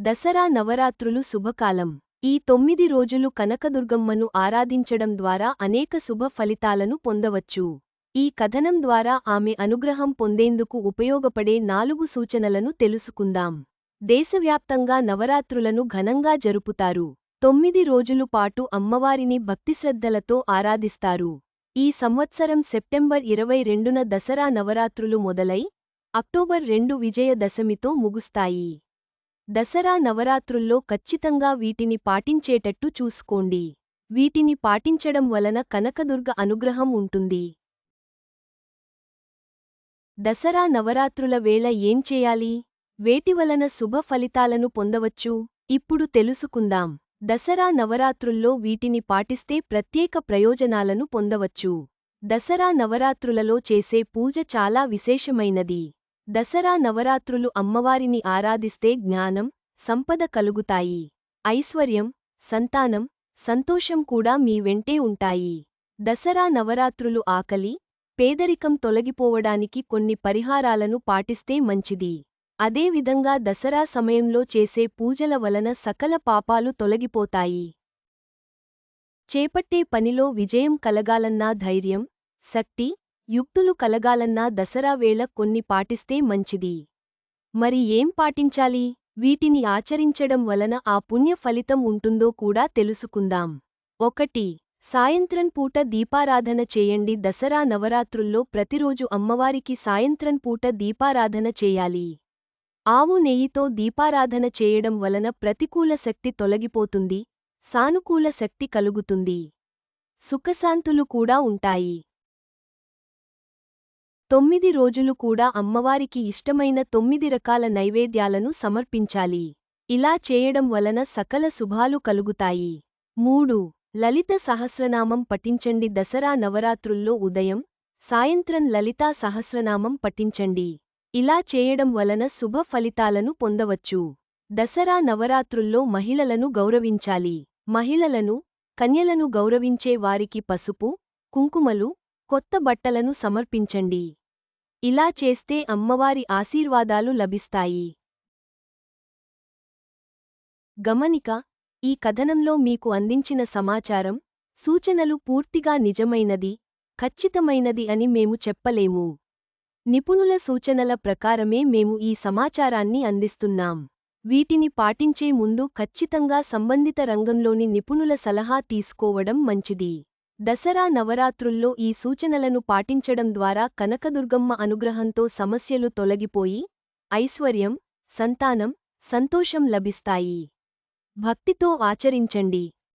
దసరా నవరాత్రులు శుభకాలం. ఈ తొమ్మిది రోజులు కనకదుర్గమ్మను ఆరాధించడం ద్వారా అనేక శుభ ఫలితాలను పొందవచ్చు. ఈ కథనం ద్వారా ఆమె అనుగ్రహం పొందేందుకు ఉపయోగపడే నాలుగు సూచనలను తెలుసుకుందాం. దేశవ్యాప్తంగా నవరాత్రులను ఘనంగా జరుపుతారు. తొమ్మిది రోజులు పాటు అమ్మవారిని భక్తిశ్రద్ధలతో ఆరాధిస్తారు. ఈ సంవత్సరం సెప్టెంబర్ ఇరవై రెండున దసరా నవరాత్రులు మొదలై అక్టోబర్ రెండు విజయదశమితో ముగుస్తాయి. దసరా నవరాత్రుల్లో ఖచ్చితంగా వీటిని పాటించేటట్టు చూసుకోండి. వీటిని పాటించడం వలన కనకదుర్గ అనుగ్రహం ఉంటుంది. దసరా నవరాత్రుల వేళ ఏం చేయాలి? వేటి వలన శుభ ఫలితాలను పొందవచ్చు? ఇప్పుడు తెలుసుకుందాం. దసరా నవరాత్రుల్లో వీటిని పాటిస్తే ప్రత్యేక ప్రయోజనాలను పొందవచ్చు. దసరా నవరాత్రులలో చేసే పూజ చాలా విశేషమైనది. దసరా నవరాత్రులు అమ్మవారిని ఆరాధిస్తే జ్ఞానం సంపద కలుగుతాయి. ఐశ్వర్యం సంతానం సంతోషం కూడా మీ వెంటే ఉంటాయి. దసరా నవరాత్రులు ఆకలి పేదరికం తొలగిపోవడానికి కొన్ని పరిహారాలను పాటిస్తే మంచిది. అదేవిధంగా దసరా సమయంలో చేసే పూజల వలన సకల పాపాలు తొలగిపోతాయి. చేపట్టే పనిలో విజయం కలగాలన్నా ధైర్యం శక్తి యుక్తులు కలగాలన్నా దసరా వేళ కొన్ని పాటిస్తే మంచిది. మరి ఏం పాటించాలి? వీటిని ఆచరించడం వలన ఆ పుణ్య ఫలితం ఉంటుందో కూడా తెలుసుకుందాం. ఒకటి సాయంత్రం పూట దీపారాధన చేయండి. దసరా నవరాత్రుల్లో ప్రతిరోజు అమ్మవారికి సాయంత్రం పూట దీపారాధన చేయాలి. ఆవు నెయ్యితో దీపారాధన చేయడం వలన ప్రతికూల శక్తి తొలగిపోతుంది సానుకూల శక్తి కలుగుతుంది. సుఖశాంతులు కూడా ఉంటాయి. తొమ్మిది రోజులు కూడా అమ్మవారికి ఇష్టమైన తొమ్మిది రకాల నైవేద్యాలను సమర్పించాలి. ఇలా చేయడం వలన సకల శుభాలు కలుగుతాయి. మూడు. లలిత సహస్రనామం పఠించండి. దసరా నవరాత్రుల్లో ఉదయం సాయంత్రం లలితా సహస్రనామం పఠించండి. ఇలా చేయడం వలన శుభ ఫలితాలను పొందవచ్చు. దసరా నవరాత్రుల్లో మహిళలను గౌరవించాలి. మహిళలను కన్యలను గౌరవించే వారికి పసుపు కుంకుమలు కొత్త బట్టలను సమర్పించండి. ఇలా చేస్తే అమ్మవారి ఆశీర్వాదాలు లభిస్తాయి. గమనిక ఈ కథనంలో మీకు అందించిన సమాచారం సూచనలు పూర్తిగా నిజమైనది ఖచ్చితమైనది అని మేము చెప్పలేము. నిపుణుల సూచనల ప్రకారమే మేము ఈ సమాచారాన్ని అందిస్తున్నాం. వీటిని పాటించే ముందు ఖచ్చితంగా సంబంధిత రంగంలోని నిపుణుల సలహా తీసుకోవడం మంచిది. దసరా నవరాత్రుల్లో ఈ సూచనలను పాటించడం ద్వారా కనకదుర్గమ్మ అనుగ్రహంతో సమస్యలు తొలగిపోయి ఐశ్వర్యం సంతానం సంతోషం లభిస్తాయి. భక్తితో ఆచరించండి.